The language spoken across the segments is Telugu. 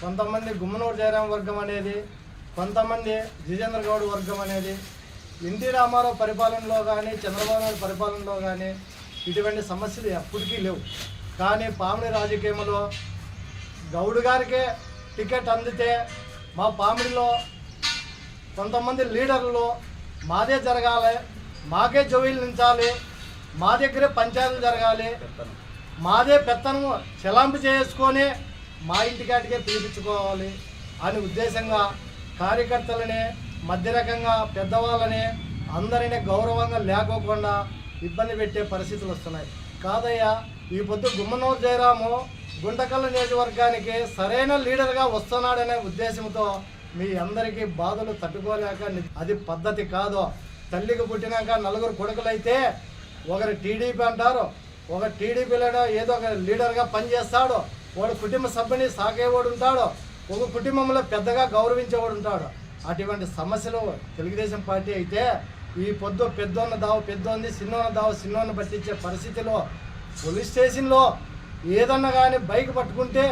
కొంతమంది గుమ్మనూరు జయరాం వర్గం అనేది కొంతమంది జిజేంద్ర గౌడ్ వర్గం అనేది ఎన్టీ రామారావు పరిపాలనలో కానీ చంద్రబాబు నాయుడు పరిపాలనలో కానీ ఇటువంటి సమస్యలు ఎప్పటికీ లేవు. కానీ పామిడి రాజకీయంలో గౌడ్ గారికే టికెట్ అందితే మా పామిడిలో కొంతమంది లీడర్లు మాదే జరగాలి మాకే జోయిలు నించాలి మా దగ్గరే పంచాయతీలు జరగాలి మాదే పెత్తనం చెలాంపు చేసుకొని మా ఇంటికాటికే పిలిపించుకోవాలి అని ఉద్దేశంగా కార్యకర్తలనే మధ్య రకంగా పెద్దవాళ్ళని అందరినీ గౌరవంగా లేకోకుండా ఇబ్బంది పెట్టే పరిస్థితులు వస్తున్నాయి. కాదయ్యా ఈ పొద్దు గుమ్మనూరు జయరాము గుంటకల్ నియోజకవర్గానికి సరైన లీడర్గా వస్తున్నాడనే ఉద్దేశంతో మీ అందరికీ బాధలు తట్టుకోలేక అది పద్ధతి కాదు. తల్లికి పుట్టినాక నలుగురు కొడుకులైతే ఒకరు టీడీపీ అంటారు ఒక టీడీపీలో ఏదో ఒక లీడర్గా పనిచేస్తాడు. వాడు కుటుంబ సభ్యుని సాకేవాడు ఉంటాడు ఒక కుటుంబంలో పెద్దగా గౌరవించేవాడు ఉంటాడు అటువంటి సమస్యలు తెలుగుదేశం పార్టీ అయితే ఈ పొద్దు పెద్దోన్న దావు పెద్దోంది చిన్నోన్న దావు చిన్నోన్న పట్టించే పరిస్థితిలో పోలీస్ స్టేషన్లో ఏదన్నా కానీ బైక్ పట్టుకుంటే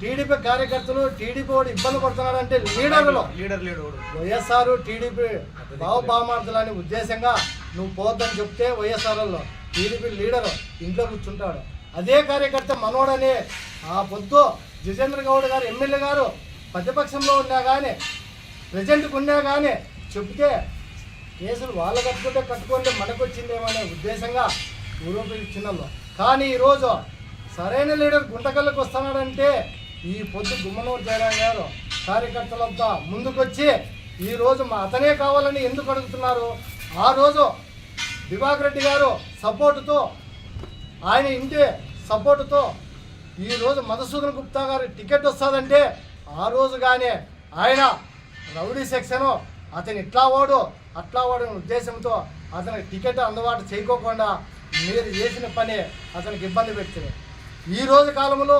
టీడీపీ కార్యకర్తలు టీడీపీ వాడు ఇబ్బంది పడుతున్నాడంటే లీడర్లు. లీడర్ లీడర్ వైఎస్ఆర్ టీడీపీ బావ బామార్దులని ఉద్దేశంగా నువ్వు పోద్దని చెప్తే వైఎస్ఆర్లో టీడీపీ లీడర్ ఇంట్లో కూర్చుంటాడు. అదే కార్యకర్త మనోడని ఆ పొద్దు జితేంద్ర గౌడ్ గారు ఎమ్మెల్యే గారు ప్రతిపక్షంలో ఉన్నా కానీ ప్రజెంట్కి ఉన్నా కానీ చెప్తే కేసులు వాళ్ళు కట్టుకుంటే కట్టుకుంటే మనకు వచ్చిందేమనే ఉద్దేశంగా నిరూపించినాము కానీ ఈరోజు సరైన లీడర్ గుంటకల్లోకి వస్తున్నాడంటే ఈ పొద్దు గుమ్మనూరు జయరాం గారు కార్యకర్తలంతా ముందుకొచ్చి ఈ రోజు మా అతనే కావాలని ఎందుకు అడుగుతున్నారు? ఆ రోజు దివాకర్ రెడ్డి గారు సపోర్టుతో ఆయన ఇంటి సపోర్టుతో ఈరోజు మధుసూదన్ గుప్తా గారి టికెట్ వస్తుందంటే ఆ రోజు ఆయన రౌడీ సెక్షను అతను ఇట్లా వాడు అట్లా వాడు ఉద్దేశంతో అతనికి టికెట్ అందుబాటు చేయకోకుండా మీరు చేసిన పని అతనికి ఇబ్బంది పెట్టింది. ఈ రోజు కాలంలో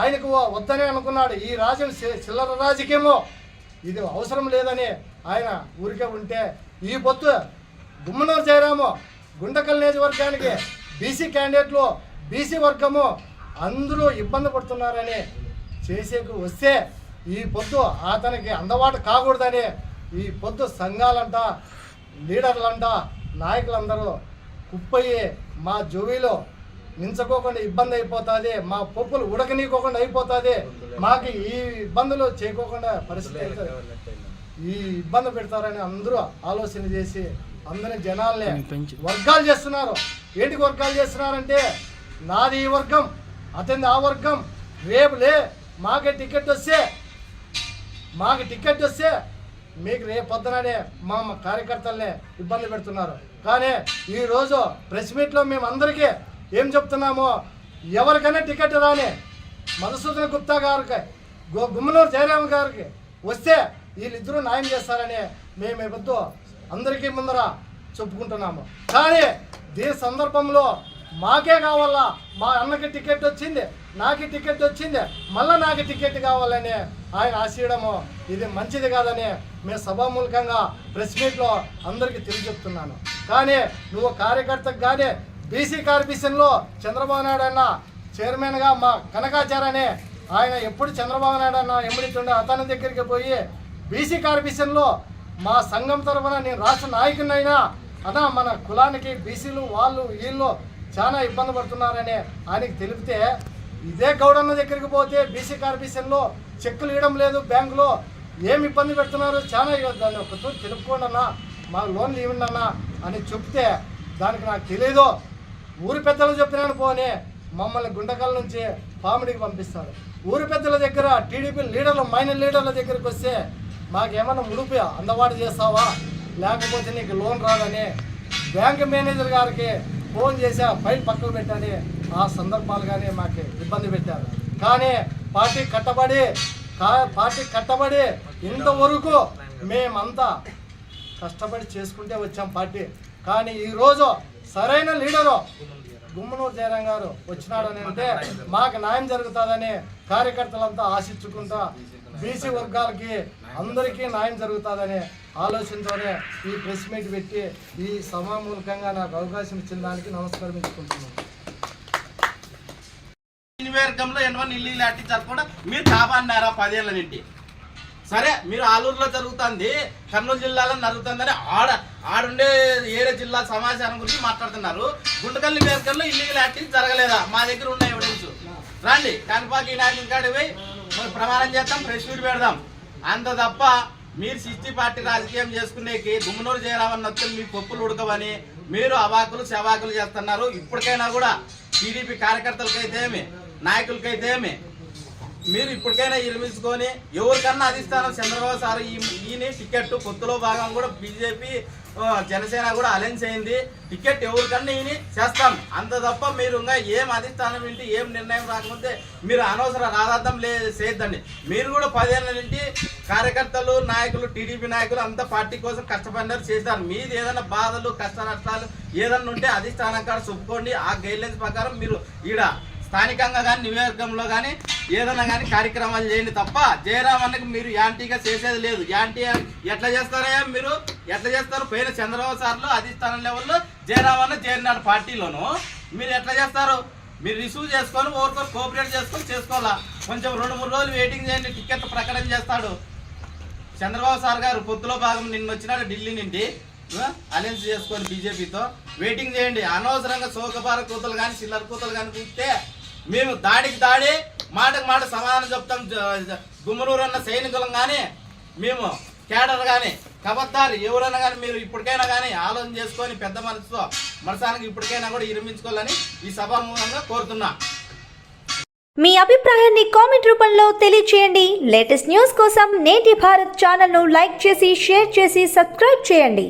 ఆయనకు వద్దనే అనుకున్నాడు. ఈ రాజ్యం చిల్లర రాజకీయమో ఇది అవసరం లేదని ఆయన ఊరికే ఉంటే ఈ పొత్తు గుమ్మనూరు జయరాము గుండకల్ నియోజకవర్గానికి బీసీ క్యాండిడేట్లు బీసీ వర్గము అందరూ ఇబ్బంది పడుతున్నారని చేసేకు వస్తే ఈ పొద్దు అతనికి అందుబాటు కాకూడదని ఈ పొద్దు సంఘాలంట లీడర్లంట నాయకులందరూ కుప్పయ్యి మా జోవిలో నించుకోకుండా ఇబ్బంది అయిపోతుంది మా పప్పులు ఉడకనీకోకుండా అయిపోతుంది మాకు ఈ ఇబ్బందులు చేయకోకుండా పరిస్థితి ఈ ఇబ్బంది పెడతారని అందరూ ఆలోచన చేసి అందరి జనాల్ని వర్గాలు చేస్తున్నారు. ఏంటికి వర్గాలు చేస్తున్నారంటే నాది ఈ వర్గం అతనిది ఆ వర్గం. రేపు లే మాకే టికెట్ వస్తే మాకు టికెట్ వస్తే మీకు రేపు పొద్దుననే మా కార్యకర్తల్ని ఇబ్బంది పెడుతున్నారు. కానీ ఈరోజు ప్రెస్ మీట్లో మేము అందరికీ ఏం చెప్తున్నామో ఎవరికైనా టికెట్ రాని మధుసూదన్ గుప్తా గారికి గు- గుమ్మనూరు జయరామ్ గారికి వస్తే వీళ్ళిద్దరూ న్యాయం చేస్తారని మేము పొద్దు అందరికీ ముందర చెప్పుకుంటున్నాము. కానీ దీని సందర్భంలో మాకే కావాలా? మా అన్నకి టికెట్ వచ్చింది నాకి టికెట్ వచ్చింది మళ్ళీ నాకు టికెట్ కావాలని ఆయన ఆశయడము ఇది మంచిది కాదని మేము సభామూలకంగా ప్రెస్ మీట్లో అందరికీ తెలియజెప్తున్నాను. కానీ నువ్వు కార్యకర్తకు కానీ బీసీ కార్పొరేషన్లో చంద్రబాబు నాయుడు అన్న చైర్మన్గా మా కనకాచార్యనే ఆయన ఎప్పుడు చంద్రబాబు నాయుడు అన్న ఎమ్మడితుండే అతని దగ్గరికి పోయి బీసీ కార్పొరేషన్లో మా సంఘం తరఫున నేను రాష్ట్ర నాయకునైనా అదా మన కులానికి బీసీలు వాళ్ళు వీళ్ళు చాలా ఇబ్బంది పడుతున్నారని ఆయనకి తెలిపితే ఇదే గౌడన్న దగ్గరికి పోతే బీసీ కార్పొరేషన్లో చెక్కులు ఇవ్వడం లేదు బ్యాంకులో ఏమి ఇబ్బంది పెడుతున్నారు చాలా ఇవ్వదు దాన్ని ఒక తూరు తెలుపుకోండి అన్న మాకు లోన్లు ఇవ్వండి అన్న అని చెప్తే దానికి నాకు తెలీదు. ఊరి పెద్దలు చెప్పినాను పోనీ మమ్మల్ని గుండకల్ నుంచి పామిడికి పంపిస్తారు. ఊరి పెద్దల దగ్గర టీడీపీ లీడర్లు మైనర్ లీడర్ల దగ్గరికి వస్తే మాకేమన్నా ముడుపు అందుబాటు చేస్తావా? లేకపోతే నీకు లోన్ రాదని బ్యాంక్ మేనేజర్ గారికి ఫోన్ చేసి ఫైల్ పక్కకు పెట్టని ఆ సందర్భాలు కానీ మాకు ఇబ్బంది పెట్టారు. కానీ పార్టీ కట్టబడి పార్టీ కట్టబడి ఇంతవరకు మేమంతా కష్టపడి చేసుకుంటే వచ్చాం పార్టీ. కానీ ఈరోజు సరైన లీడరు గుమ్మనూరు జయరాం గారు వచ్చినాడని అంటే మాకు న్యాయం జరుగుతుందని కార్యకర్తలంతా ఆశించుకుంటా బీసీ వర్గాలకి అందరికీ న్యాయం జరుగుతుందనే ఆలోచనతోనే ఈ ప్రెస్ మీట్ పెట్టి ఈ సభామూలకంగా నాకు అవకాశం ఇచ్చిన దానికి నమస్కరించుకుంటున్నాను నివేర్గంలో ఎనవని ఇల్లు లాంటి జరగకుండా మీరు కాపాడినారా పదేళ్ళ నుండి? సరే మీరు ఆలూరులో జరుగుతుంది కర్నూలు జిల్లాలో జరుగుతుందని ఆడ ఆడుండే ఏరే జిల్లా సమాచారం గురించి మాట్లాడుతున్నారు. గుంటకల్లి నివేర్గంలో ఇల్లీగల్ యాక్టింగ్ జరగలేదా? మా దగ్గర ఉన్న ఎవిడెన్స్ రండి కనపాకి నాయకుల కాడికి పోయి ప్రమాణం చేద్దాం ఫ్రెష్ మీట్ పెడదాం. అంత తప్ప మీరు సిస్టీ పార్టీ రాజకీయం చేసుకునేకి దుమ్మనూరు చేరామని వస్తే మీ పప్పులు ఉడకవని మీరు అవాకులు శవాకులు చేస్తున్నారు. ఇప్పటికైనా కూడా టీడీపీ కార్యకర్తలకైతే ఏమి నాయకులకైతే ఏమి మీరు ఇప్పటికైనా నిర్మించుకొని ఎవరికన్నా అధిష్టానం చంద్రబాబు సార్ ఈయన టికెట్ పొత్తులో భాగం కూడా బీజేపీ జనసేన కూడా అలయన్స్ అయింది టికెట్ ఎవరికన్నా ఈయన చేస్తాం. అంత తప్ప మీరు ఇంకా ఏం అధిష్టానం ఏంటి ఏం నిర్ణయం రాకపోతే మీరు అనవసర రాధార్థం లే చేయొద్దండి. మీరు కూడా పదేళ్ళ నుండి కార్యకర్తలు నాయకులు టీడీపీ నాయకులు అంతా పార్టీ కోసం కష్టపడినారు చేస్తారు మీది ఏదైనా బాధలు కష్ట నష్టాలు ఏదన్నా ఉంటే అధిష్టానం కాడ చెప్పుకోండి. ఆ గైడ్లైన్స్ ప్రకారం మీరు ఈడ స్థానికంగా కానీ నియోజకవర్గంలో కానీ ఏదైనా కానీ కార్యక్రమాలు చేయండి తప్ప జయరామ్ అన్నకి మీరు యాంటీగా చేసేది లేదు. యాంటీ ఎట్లా చేస్తారయ్యా మీరు? ఎట్లా చేస్తారు? పైన చంద్రబాబు సార్లు అధిష్టానం లెవెల్లో జయరామ్ అన్న చేరినాడు పార్టీలోను. మీరు ఎట్లా చేస్తారు? మీరు రిసీవ్ చేసుకొని ఓరుకొని కోఆపరేట్ చేసుకొని చేసుకోవాలా? కొంచెం రెండు మూడు రోజులు వెయిటింగ్ చేయండి టికెట్ ప్రకటన చేస్తాడు. చంద్రబాబు సార్ గారు పొత్తులో భాగం నిన్న వచ్చినాడు ఢిల్లీ నుండి. అలయన్స్ చేసుకొని బీజేపీతో. వెయిటింగ్ చేయండి. అనవసరంగా సోకపార కూతలు కానీ చిల్లర కూతలు కానీ కూస్తే మేము దాడికి దాడి మాటకు మాట సమాధానం చెప్తాం గుమ్మనూరు అన్న సైనికులం కానీ మేము కేడర్ కానీ కబద్దారు ఎవరైనా కానీ మీరు ఇప్పటికైనా కానీ ఆలోచన చేసుకొని పెద్ద మనసుతో మనసానికి ఇప్పటికైనా కూడా విరమించుకోవాలని ఈ సభాముఖంగా కోరుతున్నా. మీ అభిప్రాయాన్ని కామెంట్ రూపంలో తెలియచేయండి. లేటెస్ట్ న్యూస్ కోసం నేటి భారత్ ఛానల్ను లైక్ చేసి షేర్ చేసి సబ్స్క్రైబ్ చేయండి.